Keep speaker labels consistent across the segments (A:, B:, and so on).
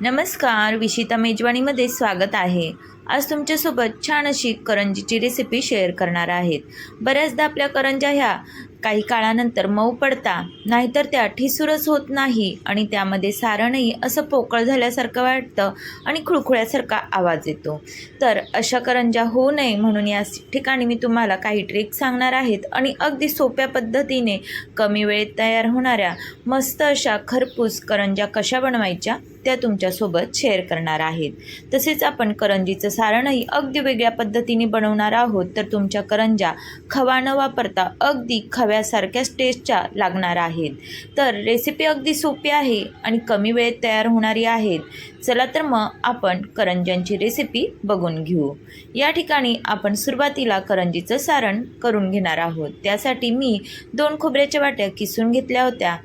A: नमस्कार विशिता मेजवानीमध्ये स्वागत आहे. आज तुमच्यासोबत छान अशी करंजीची रेसिपी शेअर करणार आहेत. बऱ्याचदा आपल्या करंज्या ह्या काही काळानंतर मऊ पडता नाहीतर त्या ठिसूरच होत नाही आणि त्यामध्ये सारणही असं पोकळ झाल्यासारखं वाटतं आणि खुळखुळ्यासारखा आवाज येतो. तर अशा करंज्या होऊ नये म्हणून या ठिकाणी मी तुम्हाला काही ट्रिक सांगणार आहेत आणि अगदी सोप्या पद्धतीने कमी वेळेत तयार होणाऱ्या मस्त अशा खरपूस करंज्या कशा बनवायच्या? त्या तुमच्यासोबत शेअर करणार आहेत. तसेच आपण करंजीचं सारणही अगदी वेगळ्या पद्धतीने बनवणार आहोत. तर तुमच्या करंजा खवा न वापरता अगदी खव्यासारख्याच टेस्टच्या लागणार आहेत. तर रेसिपी अगदी सोपी आहे आणि कमी वेळेत तयार होणारी आहेत. चला तर मग आपण करंज्यांची रेसिपी बघून घेऊ. या ठिकाणी आपण सुरुवातीला करंजीचं सारण करून घेणार आहोत. त्यासाठी मी दोन खोबऱ्याच्या वाट्या किसून घेतल्या होत्या.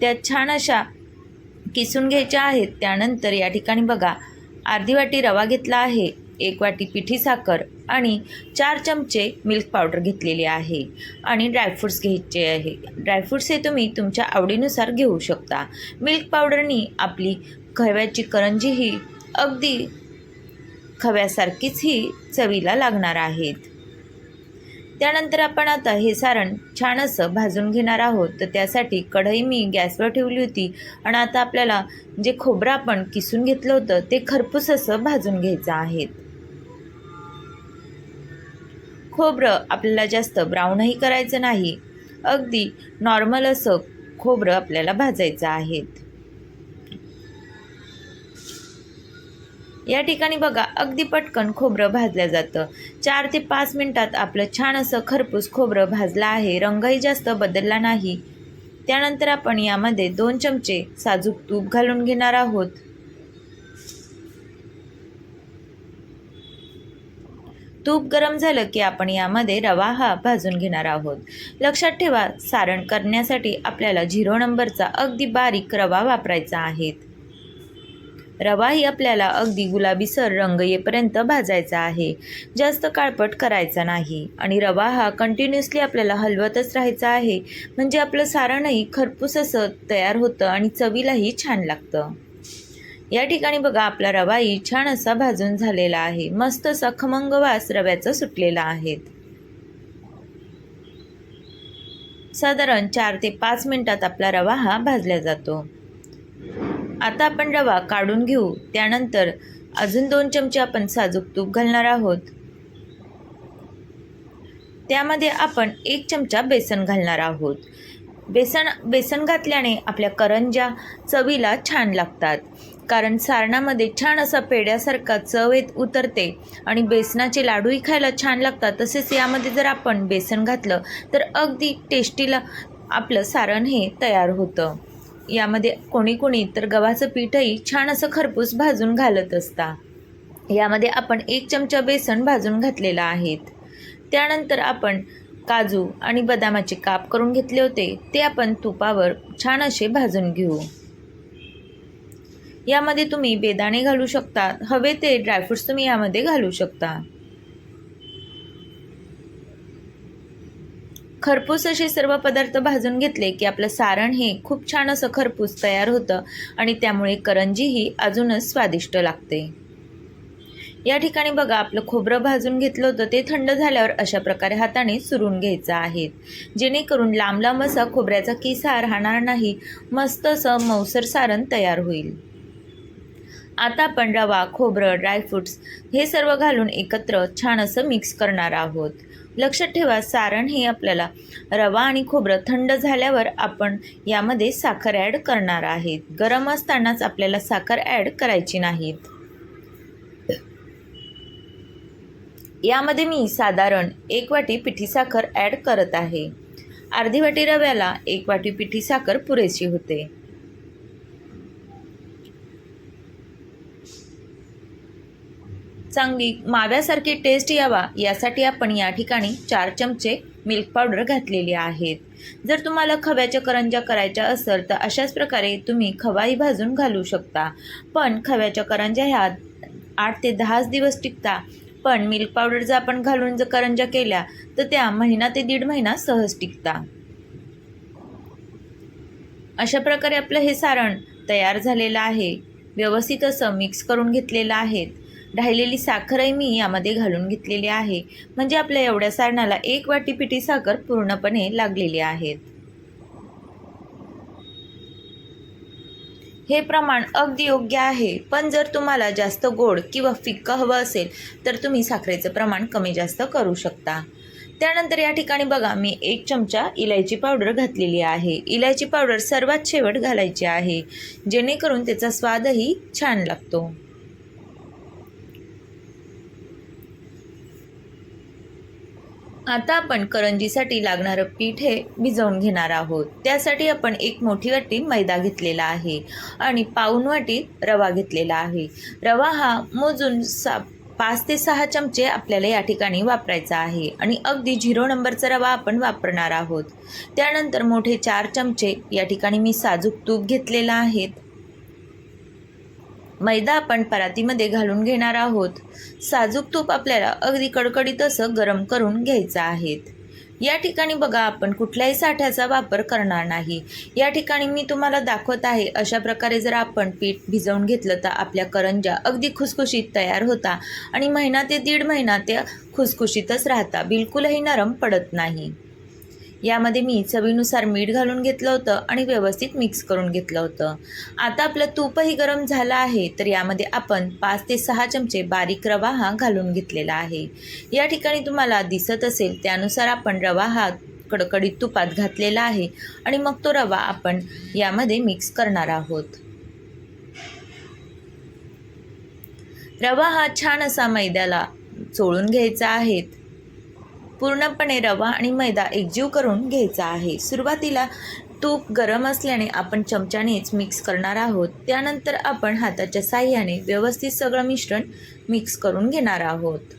A: त्या छान अशा किसून घ्यायच्या आहेत त्यानंतर या ठिकाणी बघा. अर्धी वाटी रवा घेतला आहे एक वाटी पिठी साखर आणि चार चमचे मिल्क पावडर घेतलेली आहे आणि ड्रायफ्रूट्स घ्यायचे आहे. ड्रायफ्रूट्स हे तुम्ही तुमच्या आवडीनुसार घेऊ शकता. मिल्क पावडरनी आपली खव्याची करंजी ही अगदी खव्यासारखीच ही चवीला लागणार आहेत. त्यानंतर आपण आता हे सारण छान असं भाजून घेणार आहोत. तर त्यासाठी कढई मी गॅसवर ठेवली होती आणि आता आपल्याला जे खोबरं आपण किसून घेतलं होतं ते खरपूस असं भाजून घ्यायचं आहे. खोबरं आपल्याला जास्त ब्राऊनही करायचं नाही. अगदी नॉर्मल असं खोबरं आपल्याला भाजायचं आहे. या ठिकाणी बघा अगदी पटकन खोबरं भाजलं जातं. चार ते पाच मिनटात आपलं छान असं खरपूस खोबरं भाजलं आहे. रंगही जास्त बदलला नाही. त्यानंतर आपण यामध्ये दोन चमचे साजूक तूप घालून घेणार आहोत. तूप गरम झालं की आपण यामध्ये रवा हा भाजून घेणार आहोत. लक्षात ठेवा सारण करण्यासाठी आपल्याला झिरो नंबरचा अगदी बारीक रवा वापरायचा आहे. रवाही आपल्याला अगदी गुलाबीसर रंग येपर्यंत भाजायचा आहे. जास्त काळपट करायचा नाही. आणि रवा हा कंटिन्युअसली आपल्याला हलवतच राहायचा आहे. म्हणजे आपलं सारणही खरपूस असं तयार होतं आणि चवीलाही छान लागतं. या ठिकाणी बघा आपला रवाही छान असा भाजून झालेला आहे. मस्त असा खमंग वास रव्याचा सुटलेला आहे. साधारण चार ते पाच मिनिटात आपला रवा हा भाजला जातो. आता आपण रवा काढून घेऊ. त्यानंतर अजून दोन चमचे आपण साजूक तूप घालणार आहोत. त्यामध्ये आपण एक चमचा बेसन घालणार आहोत. बेसन बेसन घातल्याने आपल्या करंज्या चवीला छान लागतात. कारण सारणामध्ये छान असा पेड्यासारखा चव येत उतरते आणि बेसनाचे लाडूही खायला छान लागतात. तसेच यामध्ये जर आपण बेसन घातलं तर अगदी टेस्टीला आपलं सारण हे तयार होतं. यामध्ये कोणी कोणी तर गव्हाचं पीठही छान असं खरपूस भाजून घालत असता. यामध्ये आपण एक चमचा बेसन भाजून घातलेला आहेत. त्यानंतर आपण काजू आणि बदामाचे काप करून घेतले होते. ते आपण तुपावर छान असे भाजून घेऊ. यामध्ये तुम्ही बेदाणे घालू शकता. हवे ते ड्रायफ्रूट्स तुम्ही यामध्ये घालू शकता. खरपूस असे सर्व पदार्थ भाजून घेतले की आपलं सारण हे खूप छान असं खरपूस तयार होतं आणि त्यामुळे करंजी ही अजूनच स्वादिष्ट लागते. या ठिकाणी बघा आपलं खोबरं भाजून घेतलं होतं ते थंड झाल्यावर अशा प्रकारे हाताने सुरून घ्यायचं आहे. जेणेकरून लांब लांब असा खोबऱ्याचा किसा राहणार नाही मस्त असं मौसर सारण तयार होईल. आता आपण रवा खोबरं ड्रायफ्रुट्स हे सर्व घालून एकत्र छान असं मिक्स करणार आहोत. लक्षात ठेवा सारण हे आपल्याला रवा आणि खोबरं थंड झाल्यावर आपण यामध्ये साखर ॲड करणार आहेत. गरम असतानाच आपल्याला साखर ॲड करायची नाहीत. यामध्ये मी साधारण एक वाटी पिठी साखर ॲड करत आहे. अर्धी वाटी रव्याला एक वाटी पिठी साखर पुरेशी होते. चांगली माव्यासारखी टेस्ट यावा यासाठी आपण या ठिकाणी चार चमचे मिल्क पावडर घातलेली आहेत. जर तुम्हाला खव्याच्या करंज्या करायच्या असेल तर अशाच प्रकारे तुम्ही खवाही भाजून घालू शकता. पण खव्याच्या करंज्या ह्या आठ ते दहाच दिवस टिकता. पण मिल्क पावडर जर आपण घालून जर करंज्या केल्या तर त्या महिना ते दीड महिना सहज टिकता. अशा प्रकारे आपलं हे सारण तयार झालेलं आहे. व्यवस्थित असं मिक्स करून घेतलेलं आहे. राहिलेली साखरही मी यामध्ये घालून घेतलेली आहे. म्हणजे आपल्या एवढ्या सारणाला एक वाटी पिठी साखर पूर्णपणे लागलेली आहेत. हे प्रमाण अगदी योग्य आहे पण जर तुम्हाला जास्त गोड किंवा फिक्क हवं असेल तर तुम्ही साखरेचं प्रमाण कमी जास्त करू शकता. त्यानंतर या ठिकाणी बघा मी एक चमचा इलायची पावडर घातलेली आहे. इलायची पावडर सर्वात शेवट घालायची आहे जेणेकरून त्याचा स्वादही छान लागतो. आता आपण करंजीसाठी लागणारं पीठ हे भिजवून घेणार आहोत. त्यासाठी आपण एक मोठी वाटी मैदा घेतलेला आहे आणि पाऊन वाटी रवा घेतलेला आहे. रवा हा मोजून सा पाच ते सहा चमचे आपल्याला या ठिकाणी वापरायचा आहे आणि अगदी झिरो नंबरचा रवा आपण वापरणार आहोत. त्यानंतर मोठे चार चमचे या ठिकाणी मी साजूक तूप घेतलेला आहेत मैदा आपण परातीमध्ये घालून घेणार आहोत. साजूक तूप आपल्याला अगदी कडकडीत असं गरम करून घ्यायचं आहेत. या ठिकाणी बघा आपण कुठल्याही साठ्याचा वापर करणार नाही. या ठिकाणी मी तुम्हाला दाखवत आहे अशा प्रकारे जर आपण पीठ भिजवून घेतलं तर आपल्या करंजा अगदी खुसखुशीत तयार होता आणि महिना ते दीड महिना त्या खुसखुशीतच राहता बिलकुलही नरम पडत नाही. यामध्ये मी चवीनुसार मीठ घालून घेतलं होतं आणि व्यवस्थित मिक्स करून घेतलं होतं. आता आपलं तूपही गरम झालं आहे तर यामध्ये आपण पाच ते सहा चमचे बारीक रवा हा घालून घेतलेला आहे. या ठिकाणी तुम्हाला दिसत असेल त्यानुसार आपण रवा हा कडकडीत तुपात घातलेला आहे आणि मग तो रवा आपण यामध्ये मिक्स करणार आहोत. रवा हा छान असा मैद्याला चोळून घ्यायचा आहे. पूर्णपणे रवा आणि मैदा एकजीव करून घ्यायचा आहे. सुरुवातीला तूप गरम असल्याने आपण चमच्यानेच मिक्स करणार आहोत. त्यानंतर आपण हाताच्या साह्याने व्यवस्थित सगळं मिश्रण मिक्स करून घेणार आहोत.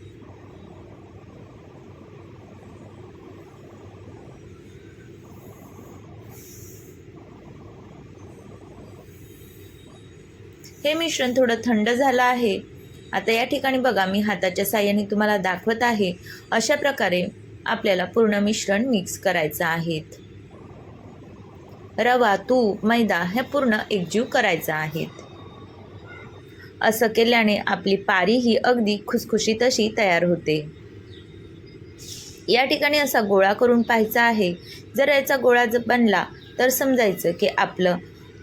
A: हे मिश्रण थोडं थंड झालं आहे. आता या ठिकाणी बघा मी हाताच्या साह्याने तुम्हाला दाखवत आहे अशा प्रकारे आपल्याला पूर्ण मिश्रण मिक्स करायचं आहे रवा तूप मैदा हे पूर्ण एकजीव करायचं आहेत. असं केल्याने आपली पारी ही अगदी खुसखुशीत अशी तयार होते. या ठिकाणी असा गोळा करून पाहायचा आहे. जर याचा गोळा जर बनला तर समजायचं की आपलं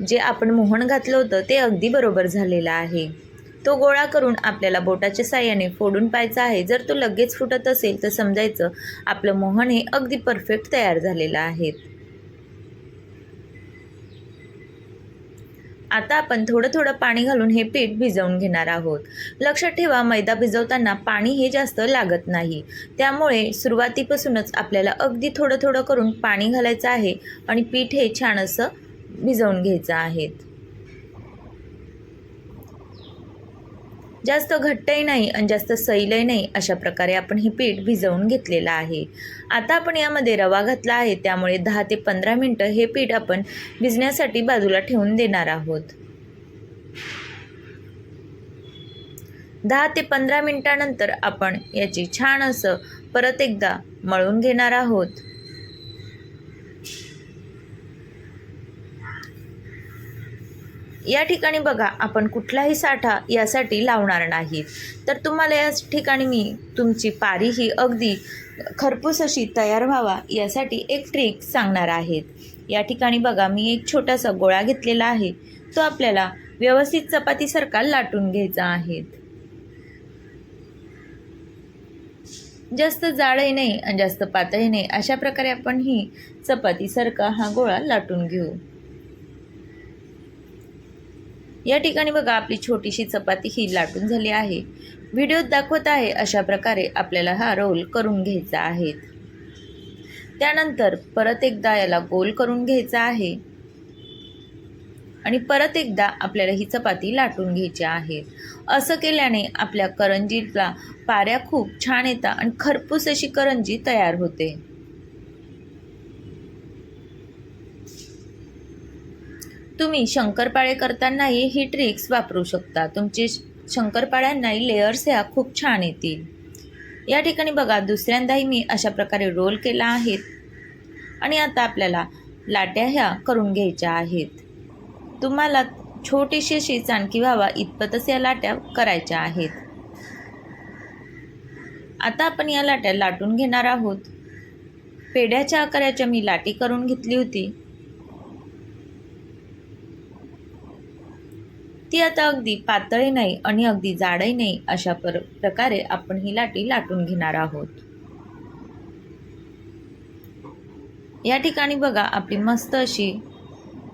A: जे आपण मोहन घातलं होतं ते अगदी बरोबर झालेलं आहे. तो गोळा करून आपल्याला बोटाच्या साह्याने फोडून पाहायचा आहे. जर तो लगेच फुटत असेल तर समजायचं आपलं मोहन हे अगदी परफेक्ट तयार झालेलं आहे. आता आपण थोडं थोडं पाणी घालून हे पीठ भिजवून घेणार आहोत. लक्षात ठेवा मैदा भिजवताना पाणी हे जास्त लागत नाही. त्यामुळे सुरुवातीपासूनच आपल्याला अगदी थोडं थोडं करून पाणी घालायचं आहे आणि पीठ हे छान असं भिजवून घ्यायचं आहे. जास्त घट्टही नाही आणि जास्त सैलही नाही अशा प्रकारे आपण हे पीठ भिजवून घेतलेलं आहे. आता आपण यामध्ये रवा घातला आहे त्यामुळे दहा ते पंधरा मिनटं हे पीठ आपण भिजण्यासाठी बाजूला ठेवून देणार आहोत. दहा ते पंधरा मिनटानंतर आपण याची छान असं परत एकदा मळून घेणार आहोत. या ठिकाणी बघा आपण कुठलाही साठा यासाठी लावणार नाहीत तर तुम्हाला या ठिकाणी मी तुमची पारी ही अगदी खरपूस अशी तयार व्हावा यासाठी एक ट्रिक सांगणार आहेत या ठिकाणी बघा मी एक छोटासा गोळा घेतलेला आहे. तो आपल्याला व्यवस्थित चपातीसारखा लाटून घ्यायचा आहे. जास्त जाडही नाही आणि जास्त पातळही नाही अशा प्रकारे आपण ही चपातीसारखा हा गोळा लाटून घेऊ. या ठिकाणी बघा आपली छोटीशी चपाती ही लाटून झाली आहे. व्हिडिओत दाखवत आहे अशा प्रकारे आपल्याला हा रोल करून घ्यायचा आहे. त्यानंतर परत एकदा याला गोल करून घ्यायचा आहे. आणि परत एकदा आपल्याला ही चपाती लाटून घ्यायची आहे. असं केल्याने आपल्या करंजीला पाऱ्या खूप छान येतात आणि खरपूस अशी करंजी तयार होते. तुम्ही शंकरपाळे करतानाही ही ट्रिक्स वापरू शकता. तुमचे शंकरपाळ्यांनाही लेअर्स ह्या खूप छान येतील. या ठिकाणी बघा दुसऱ्यांदाही मी अशा प्रकारे रोल केला आहेत आणि आता आपल्याला लाट्या ह्या करून घ्यायच्या आहेत. तुम्हाला छोटीशी अशी चाणकी व्हावा इतपतच या लाट्या करायच्या आहेत. आता आपण या लाट्या लाटून घेणार आहोत. पेढ्याच्या आकाराच्या मी लाटी करून घेतली होती. ती आता अगदी पातळी नाही आणि अगदी जाडही नाही अशा पर प्रकारे आपण ही लाटी लाटून घेणार आहोत. या ठिकाणी बघा आपली मस्त अशी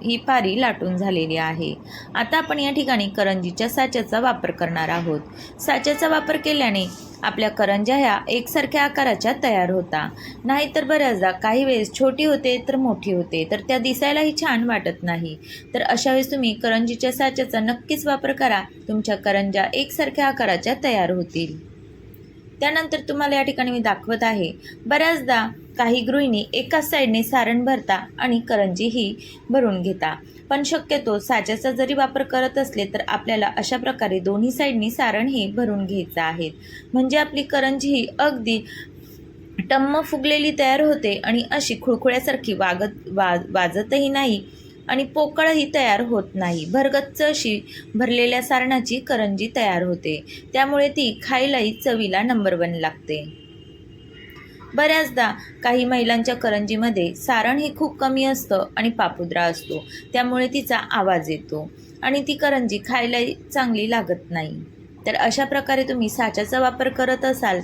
A: ही पारी लाटून झालेली आहे. आता आपण या ठिकाणी करंजीच्या साच्याचा वापर करणार आहोत. साच्याचा वापर केल्याने आपल्या करंज्या ह्या एकसारख्या आकाराच्या तयार होता. नाहीतर बऱ्याचदा काही वेळेस छोटी होते तर मोठी होते. तर त्या दिसायलाही छान वाटत नाही. तर अशा वेळेस तुम्ही करंजीच्या साच्याचा नक्कीच वापर करा. तुमच्या करंज्या एकसारख्या आकाराच्या तयार होतील. त्यानंतर तुम्हाला या ठिकाणी मी दाखवत आहे. बऱ्याचदा काही गृहिणी एकाच साईडने सारण भरता आणि करंजीही भरून घेता. पण शक्यतो साच्याचा जरी वापर करत असले तर आपल्याला अशा प्रकारे दोन्ही साईडनी सारण हे भरून घ्यायचं आहे. म्हणजे आपली करंजी ही अगदी टम्म फुगलेली तयार होते आणि अशी खुळखुळ्यासारखी वागत वा वाजतही नाही आणि पोकळही तयार होत नाही. भरगच्च अशी भरलेल्या सारणाची करंजी तयार होते. त्यामुळे ती खायलाही चवीला नंबर वन लागते. बऱ्याचदा काही महिलांच्या करंजीमध्ये सारण हे खूप कमी असतं आणि पापुद्रा असतो. त्यामुळे तिचा आवाज येतो आणि ती करंजी खायलाही चांगली लागत नाही. तर अशा प्रकारे तुम्ही साच्याचा वापर करत असाल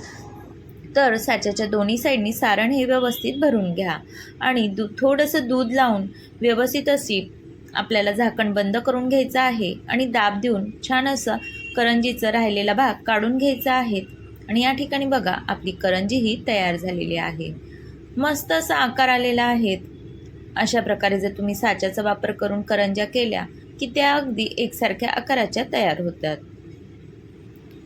A: तर साच्याच्या दोन्ही साईडनी सारण हे व्यवस्थित भरून घ्या. आणि दू थोडंसं दूध लावून व्यवस्थित अशी आपल्याला झाकण बंद करून घ्यायचं आहे आणि दाब देऊन छान असं करंजीचं राहिलेला भाग काढून घ्यायचा आहे. आणि या ठिकाणी बघा आपली करंजी ही तयार झालेली आहे. मस्त असा आकार आलेला आहे. अशा प्रकारे जर तुम्ही साच्याचा वापर करून करंज्या केल्या की त्या अगदी एकसारख्या आकाराच्या तयार होतात.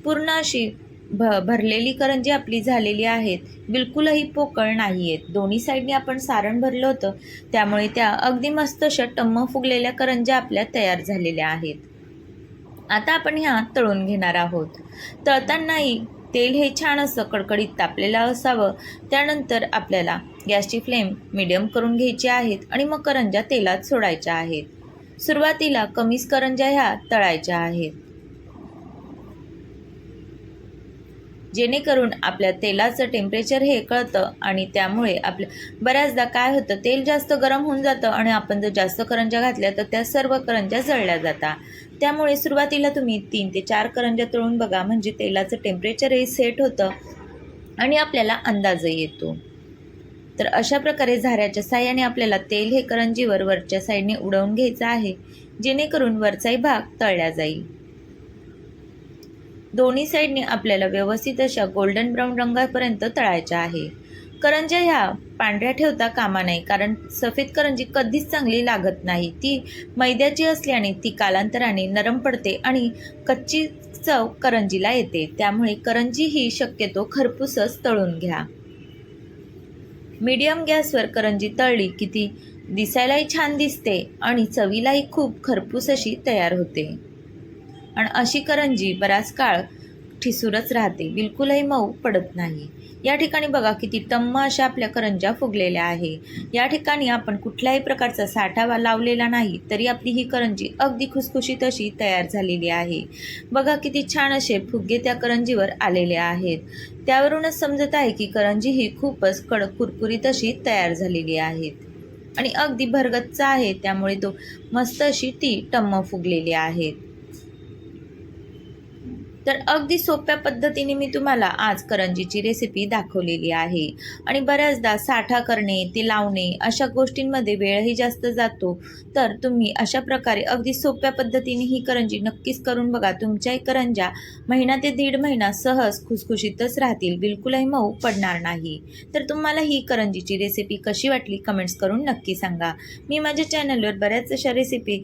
A: पूर्ण अशी भ भरलेली करंजी आपली झालेली आहेत. बिलकुलही पोकळ नाही आहेत दोन्ही साईडने आपण सारण भरलं होतं. त्यामुळे त्या अगदी मस्त अशा टम्म फुगलेल्या करंज्या आपल्या तयार झालेल्या आहेत. आता आपण ह्या तळून घेणार आहोत. तळतानाही तेल हे छान असं कडकडीत तापलेलं असावं. त्यानंतर आपल्याला गॅसची फ्लेम मिडियम करून घ्यायची आहेत आणि मग करंज्या तेलात सोडायच्या आहेत. सुरुवातीला कमीच करंज्या ह्या तळायच्या आहेत. जेणेकरून आपल्या तेलाचं टेम्परेचर हे कळतं आणि त्यामुळे आपल्या बऱ्याचदा काय होतं तेल जास्त गरम होऊन जातं आणि आपण जर जास्त करंज्या घातल्या तर त्या सर्व करंज्या जळल्या जातात. त्यामुळे सुरुवातीला तुम्ही तीन ते चार करंज्या तळून बघा म्हणजे तेलाचं टेम्परेचर हे सेट होतं आणि आपल्याला अंदाजही येतो. तर अशा प्रकारे झाऱ्याच्या साह्याने आपल्याला तेल हे करंजीवर वरच्या साईडने उडवून घ्यायचं आहे जेणेकरून वरचाही भाग तळला जाईल. दोन्ही साईडने आपल्याला व्यवस्थित अशा गोल्डन ब्राऊन रंगापर्यंत तळायच्या आहे. करंज्या ह्या पांढऱ्या ठेवता कामा नाही कारण सफेद करंजी कधीच चांगली लागत नाही. ती मैद्याची असल्याने ती कालांतराने नरम पडते आणि कच्ची चव करंजीला येते. त्यामुळे करंजी ही शक्यतो खरपूसच तळून घ्या. मीडियम गॅसवर करंजी तळली की ती दिसायलाही छान दिसते आणि चवीलाही खूप खरपूस अशी तयार होते. आणि अशी करंजी बराच काळ ठिसूरच राहते. बिलकुलही मऊ पडत नाही. या ठिकाणी बघा किती टम्म अशा आपल्या करंज्या फुगलेल्या आहे. या ठिकाणी आपण कुठल्याही प्रकारचा साठावा लावलेला नाही तरी आपली ही करंजी अगदी खुसखुशीत अशी तयार झालेली आहे. बघा किती छान असे फुगे त्या करंजीवर आलेले आहेत. त्यावरूनच समजत आहे की करंजी ही खूपच कडक कुरकुरीत अशी तयार झालेली आहेत. आणि अगदी भरगच्च आहे त्यामुळे तो मस्त अशी ती टम्म फुगलेली आहेत. तर अगदी सोप्या पद्धतीने मी तुम्हाला आज करंजीची रेसिपी दाखवलेली आहे. आणि बऱ्याचदा साठा करणे ते लावणे अशा गोष्टींमध्ये वेळही जास्त जातो. तर तुम्ही अशा प्रकारे अगदी सोप्या पद्धतीने ही करंजी नक्कीच करून बघा. तुमच्याही करंजा महिना ते दीड महिना सहज खुसखुशीतच राहतील. बिलकुलही मऊ पडणार नाही. तर तुम्हाला ही करंजीची रेसिपी कशी वाटली कमेंट्स करून नक्की सांगा. मी माझ्या चॅनलवर बऱ्याच अशा रेसिपी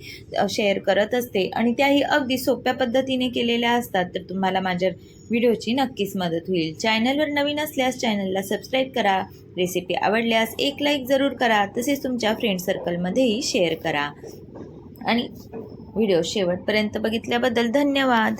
A: शेअर करत असते आणि त्याही अगदी सोप्या पद्धतीने केलेल्या असतात. तर तुम्हाला माझ्या व्हिडिओची नक्कीच मदत होईल. चॅनलवर नवीन असल्यास चॅनलला सबस्क्राईब करा. रेसिपी आवडल्यास एक लाईक जरूर करा. तसेच तुमच्या फ्रेंड सर्कलमध्येही शेअर करा. आणि व्हिडिओ शेवटपर्यंत बघितल्याबद्दल धन्यवाद.